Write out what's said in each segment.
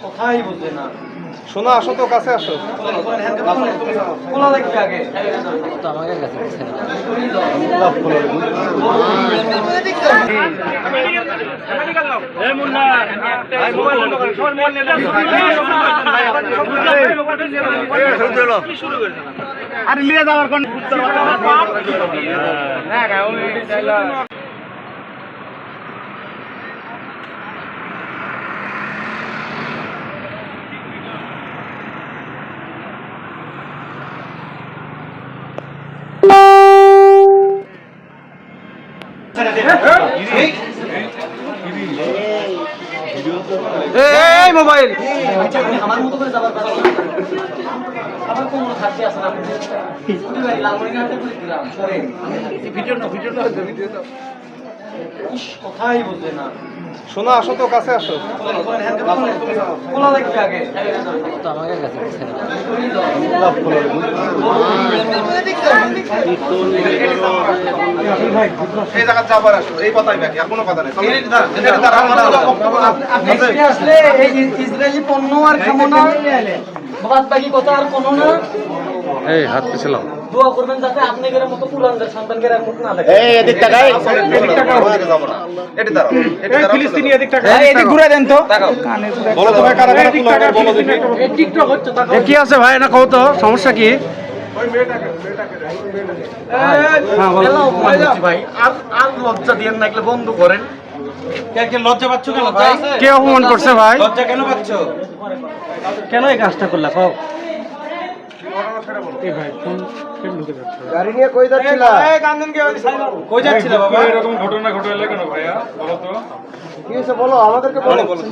কথাই বলছে না? শোনো আসো তো কাছে আসো। খোলা দেখবে আগে। আরে নিয়ে যাওয়ার কোন এই মোবাইল আমার মতো করে যাবার কথা আমার কোন থাকতে আসে না কুটি ভাই লালমনিরহাটে করে দিলাম সরেন ভিডিও না ভিডিও না ভিডিও না ইস, কথাই বলছে না শোনো আসো। তো কাছে আসো খোলা দেখবে আগে এই জায়গা যাবার আসো এই কথাই বাকি আর কোনো কথা নেই। আসলে এই ইসরায়েলি পণ্য আর খামো না। বাদ বাকি কথা আর কোনো না। এই হাত পিছলাম দোয়া করবেন যাতে আপনাদের মতো পুরানদের সন্তানকে আর না দেখে এই এদিক টাকা এদিক টাকা ওদিকে যাব না। এটি দাঁড়াও এটি দাঁড়াও। ফিলিস্তিনি এদিক টাকা। এদিক ঘুরে দেন তো। বলো তো ভাই কারা কারা বলো দেখি। টিকটক হচ্ছে তা কি আছে ভাই? না কও তো সমস্যা কি? হ্যাঁ ভাই আর আর লজ্জা দিয়ে না এগুলো বন্ধ করেন। লজ্জা পাচ্ছ কেন? কে অপমান করছে ভাই? লজ্জা কেন পাচ্ছ? কেন এই কাজটা করলা? কও। গাড়ি নিয়ে কই যাচ্ছিলা? কই যাচ্ছিল বাবা? এরকম ঘটনা ঘটাইলে কেন কি হয়েছে বলো আমাদেরকে বলো। বলো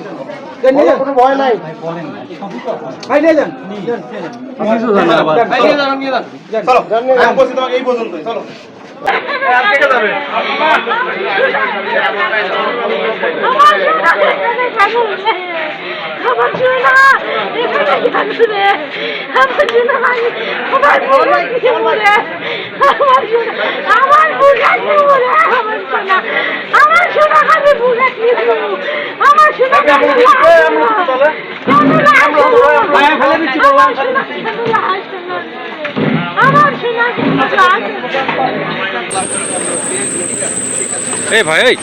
বলো, কোনো ভয় নাই। ভাই নিয়ে যান। এই পর্যন্তই চলো। আর কে কে যাবে আমার শোনা এখানে থাকবে আমার শোনা আমার কিছু বলে? আমার শোনা আমার কিছু বলে? আমার শোনা আমার শোনা খালি বোন কিছু আমার শোনা আমার শোনা এই ভাই এই।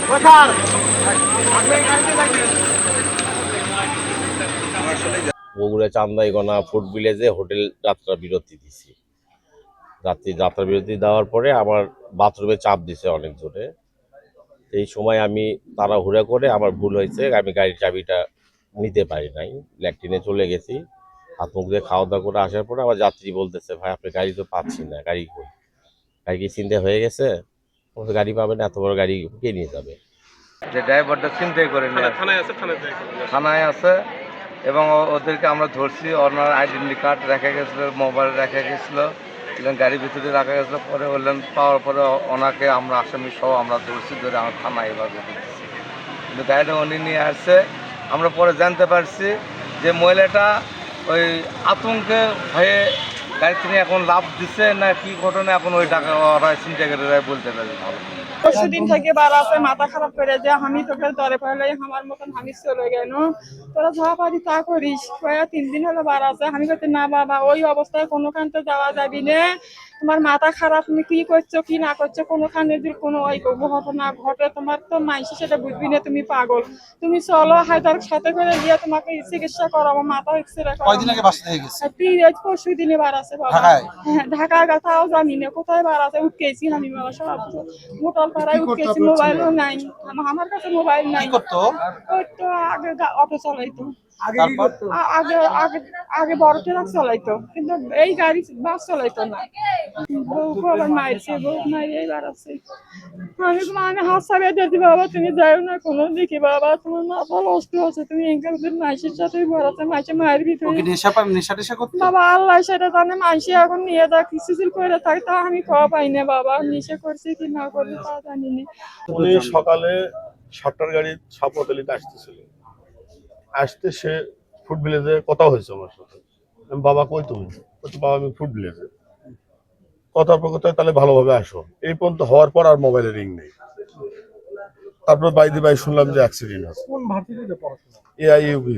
বগুড়া চান্দাইগনা ফুড ভিলেজে হোটেল যাত্রা বিরতি দিছি। রাত্রি যাত্রা বিরতি দেওয়ার পরে আমার বাথরুমে চাপ দিছে অনেক জোরে। এই সময় আমি তাড়াহুড়া করে আমার ভুল হয়েছে আমি গাড়ির চাবিটা নিতে পারি নাই ল্যাট্রিনে চলে গেছি। হাত মুখ দিয়ে খাওয়া দাওয়া করে আসার পরে আমার যাত্রী বলতেছে ভাই আপনি গাড়ি তো পাচ্ছি না গাড়ি কই? গাড়ি কি চিন্তা হয়ে গেছে? গাড়ি পাবেন এত বড় গাড়ি কে নিয়ে যাবে? যে ড্রাইভারটা চিন্তাই করে নিয়ে থানায় আছে থানায় আছে। এবং ওদেরকে আমরা ধরছি, ওনার আইডেন্টি কার্ড রাখা গেছিল মোবাইল রাখা গেছিল এবং গাড়ির ভিতরে রাখা গেছিল, পরে বললেন, পাওয়ার পরে ওনাকে আমরা, আসামি সহ আমরা ধরছি, ধরে আমার থানায় এভাবে দিচ্ছি কিন্তু গাড়িটা উনি নিয়ে আসছে, আমরা পরে জানতে পারছি যে মহিলাটা ওই আতঙ্কে ভয়ে গাড়ি তিনি এখন লাভ দিচ্ছে না কি ঘটনা? এখন ওই টাকা ওরা চিন্তা করে বলতে পারি ভালো। থেকে বার আছে, মাথা খারাপ করে যে আমি তোকে ধরে ফেলে আমার মতন আমি চলে গেল। তোরা যা পারি তা করিস। তিন দিন হলো বার আছে, আমি বলছি, না বাবা, ওই অবস্থায় কোনো কান্তে যাওয়া যাবি না। তোমার মাথা খারাপ তুমি কি করছ কি না করছ কোনোখানে যদি কোনো ওই ঘটনা ঘটে তোমার তো মাইসি সেটা বুঝবি না তুমি পাগল। তুমি চলো হায়দার সাথে করে গিয়ে তোমাকে চিকিৎসা করাবো মাথা এক্সরে কয়দিন আগে বাসা থেকে গেছে? পিরিয়ড পরশু দিনে বার আছে বাবা? হ্যাঁ ঢাকার কথাও জানি না কোথায় বার আছে উঠকেছি আমি বাবা সব মোটল পাড়ায় উঠকেছি মোবাইলও নাই আমার কাছে মোবাইল নাই। করতো? ওই তো আগে গা- অটো চালাইতো। আগে আগে আগে বড় ট্রাক চালাইতো কিন্তু এই গাড়ি বাস চালাইতো না। বউকে আবার মারছে বউ মারিয়ে এবার আছে। আমি আমি হাত সারিয়ে দিয়েছি বাবা তুমি যাও না কোনো দিকে বাবা তোমার মাথা নষ্ট হচ্ছে তুমি এখানে সাথে বড়াতে মাইসে মারবি তুমি নেশা নেশা টেশা করতো? বাবা আল্লাহ সেটা জানে মাইসে এখন নিয়ে কিছু করে থাকে তা আমি খাওয়া পাই না বাবা নিশে করছি কি না করছি তা জানি না। উনি সকালে সাতটার গাড়ি সাপতলিতে আসতেছিল। আসতে সে ফুড ভিলেজে কথা হয়েছে আমার সাথে। আমি বাবা কই তুমি? বলছি, বাবা আমি ফুড ভিলেজে কথার পর কথা তাহলে ভালোভাবে আসো। এই পর্যন্ত হওয়ার পর আর মোবাইলে রিং নেই। তারপর বাইদি বাই শুনলাম যে অ্যাক্সিডেন্ট আছে কোন ভার্সিটিতে পড়াশোনা? এআইইউবি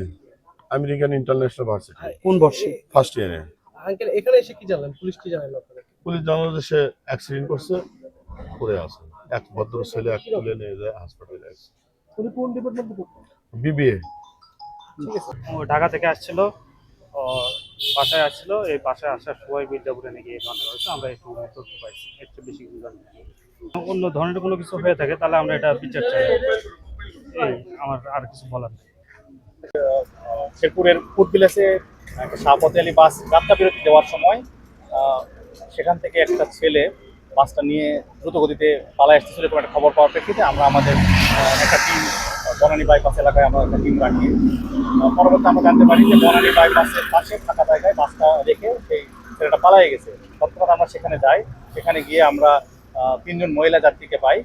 আমেরিকান ইন্টারন্যাশনাল ভার্সিটি কোন বর্ষে? ফার্স্ট ইয়ারে আঙ্কেল এখানে এসে কি জানলেন? পুলিশ কি জানালো আপনাকে? পুলিশ জানালো যে সে অ্যাক্সিডেন্ট করছে পড়ে আছে এক ভদ্র ছেলে এক তুলে নিয়ে যায় হাসপাতালে উনি কোন ডিপার্টমেন্টে বিবিএ ও ঢাকা থেকে আসছিল বাসায় আসছিল এই বাসায় আসার সময় মির্জাপুরে নাকি এখানে হয়েছে আমরা একটু তথ্য পাইছি একটু বেশি। অন্য ধরনের কোনো কিছু হয়ে থাকে তাহলে আমরা এটা বিচার চাই। এই আমার আর কিছু বলার নেই। শেরপুরের ফুড ভিলেজে একটা শাহপতি আলী বাস যাত্রা বিরতি দেওয়ার সময় সেখান থেকে একটা ছেলে বাসটা নিয়ে দ্রুত গতিতে পালায় আসতেছিল এরকম একটা খবর পাওয়ার প্রেক্ষিতে আমরা আমাদের একটা টিম বনানী বাইপাস এলাকায় আমরা একটা টিম রাখি। পরবর্তী আমরা জানতে পারি যে বনানী বাইপাসের পাশে ফাঁকা জায়গায় বাসটা রেখে সেই ছেলেটা পালাই গেছে। তৎক্ষণাৎ আমরা সেখানে যাই। সেখানে গিয়ে আমরা তিনজন মহিলা যাত্রীকে পাই।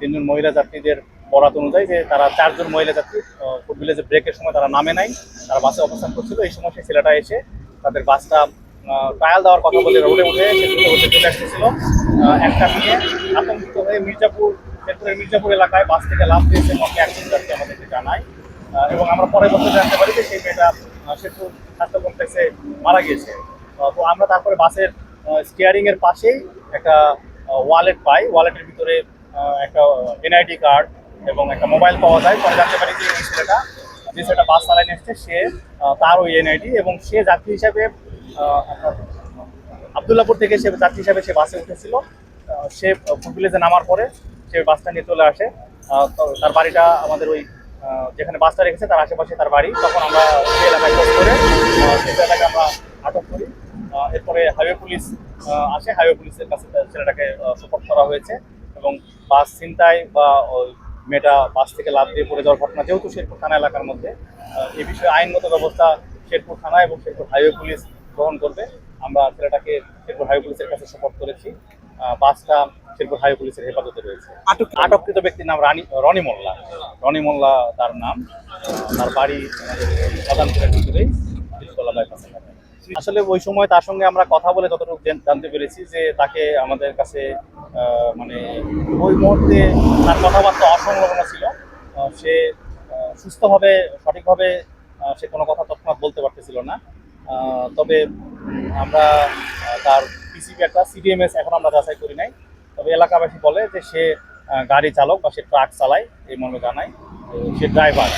তিনজন মহিলা যাত্রীদের বরাত অনুযায়ী যে তারা চারজন মহিলা যাত্রী ফুড ভিলেজে ব্রেকের সময় তারা নামে নাই। তারা বাসে অবস্থান করছিল। এই সময় সেই ছেলেটা এসে তাদের বাসটা ট্রায়াল দেওয়ার কথা বলে রোডে উঠে সে দ্রুত গতিতে চলে আসতেছিল। একটা মেয়ে আতঙ্কিত হয়ে মির্জাপুর, শেরপুরের মির্জাপুর এলাকায় বাস থেকে লাভ দিয়েছে একজন যাত্রী আমাদেরকে জানায়। এবং আমরা পরের বছর জানতে পারি যে সেই মেয়েটা সেতু স্বাস্থ্য কমপ্লেক্সে মারা গিয়েছে। তো আমরা তারপরে বাসের স্টিয়ারিং এর পাশেই একটা ওয়ালেট পাই। ওয়ালেটের ভিতরে একটা এনআইডি কার্ড এবং একটা মোবাইল পাওয়া যায়। পরে জানতে পারি যে এই ছেলেটা, যে ছেলেটা বাস চালায় এসছে, সে তার ওই এনআইডি এবং সে যাত্রী হিসাবে আবদুল্লাপুর থেকে সে যাত্রী হিসাবে সে বাসে উঠেছিল। সে ফুড ভিলেজে নামার পরে সে বাসটা নিয়ে চলে আসে। তার বাড়িটা আমাদের ওই যেখানে বাসটা রেখেছে তার আশেপাশে তার বাড়ি, তখন আমরা সেই এলাকায় খোঁজ করে সেই এলাকায় আমরা আটক করি। এরপরে হাইওয়ে পুলিশ আসে। হাইওয়ে পুলিশের কাছে ছেলেটাকে সাপোর্ট করা হয়েছে এবং বাস ছিনতাই বা মেয়েটা বাস থেকে লাভ দিয়ে পড়ে যাওয়ার ঘটনা, যেহেতু শেরপুর থানা এলাকার মধ্যে এই বিষয়ে আইনগত ব্যবস্থা শেরপুর থানা এবং শেরপুর হাইওয়ে পুলিশ গ্রহণ করবে। আমরা ছেলেটাকে শেরপুর হাইওয়ে পুলিশের কাছে সাপোর্ট করেছি। বাসটা শেরপুর হাইওয়ে পুলিশের হেফাজতে রয়েছে। আটককৃত ব্যক্তির নাম রানী রনি মোল্লা। রনি মোল্লা তার নাম। তার বাড়ি প্রধানপুরের ভিতরেই বিশতলা বাইপাস আসলে ওই সময় তার সঙ্গে আমরা কথা বলে যতটুকু জানতে পেরেছি যে তাকে আমাদের কাছে মানে ওই মুহূর্তে তার কথাবার্তা অসংলগ্ন ছিল। সে সুস্থভাবে সঠিকভাবে সে কোনো কথা তৎক্ষণাৎ বলতে পারতেছিল না। তবে আমরা তার একটা সিডিএমএস এখন আমরা যাচাই করি নাই। তবে এলাকাবাসী বলে যে সে গাড়ি চালক বা সে ট্রাক চালায়, এই মর্মে জানায় সে ড্রাইভার।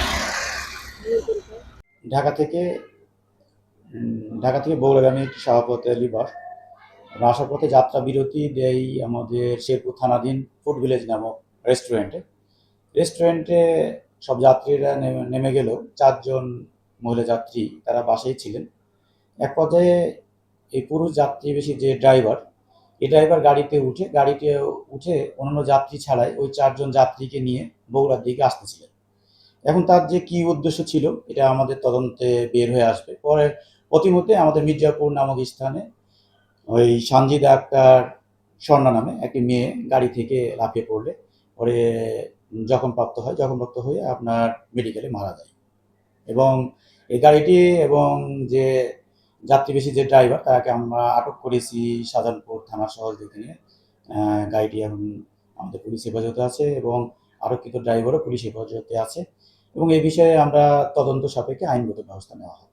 ঢাকা থেকে ঢাকা থেকে বগুড়াগামী একটি সভাপতি আলী বাস আসার পথে যাত্রা বিরতি দেই আমাদের শেরপুর থানাধীন ফুড ভিলেজ নামক রেস্টুরেন্টে। রেস্টুরেন্টে সব যাত্রীরা নেমে নেমে গেলেও চারজন মহিলা যাত্রী তারা বাসেই ছিলেন। এক পর্যায়ে এই পুরুষ যাত্রী বেশি যে ড্রাইভার এই ড্রাইভার গাড়িতে উঠে গাড়িতে উঠে অন্যান্য যাত্রী ছাড়াই ওই চারজন যাত্রীকে নিয়ে বগুড়ার দিকে আসতেছিলেন। এখন তার যে কি উদ্দেশ্য ছিল, এটা আমাদের তদন্তে বের হয়ে আসবে। পরে প্রতিমধ্যে আমাদের মির্জাপুর নামক স্থানে ওই সঞ্জিদা আক্তার স্বর্ণা নামে একটি মেয়ে গাড়ি থেকে লাফিয়ে পড়লে, পরে জখমপ্রাপ্ত হয়, জখমপ্রাপ্ত হয়ে আপনার মেডিকেলে মারা যায়। এবং এই গাড়িটি এবং যে যাত্রীবেশী যে ড্রাইভার তাকে আমরা আটক করেছি শাহজাহানপুর থানা শহর যেখানে গাড়িটি এখন আমাদের পুলিশ হেফাজতে আছে এবং আরক্ষিত ড্রাইভারও পুলিশ হেফাজতে আছে এবং এই বিষয়ে আমরা তদন্ত সাপেক্ষে আইনগত ব্যবস্থা নেওয়া হবে।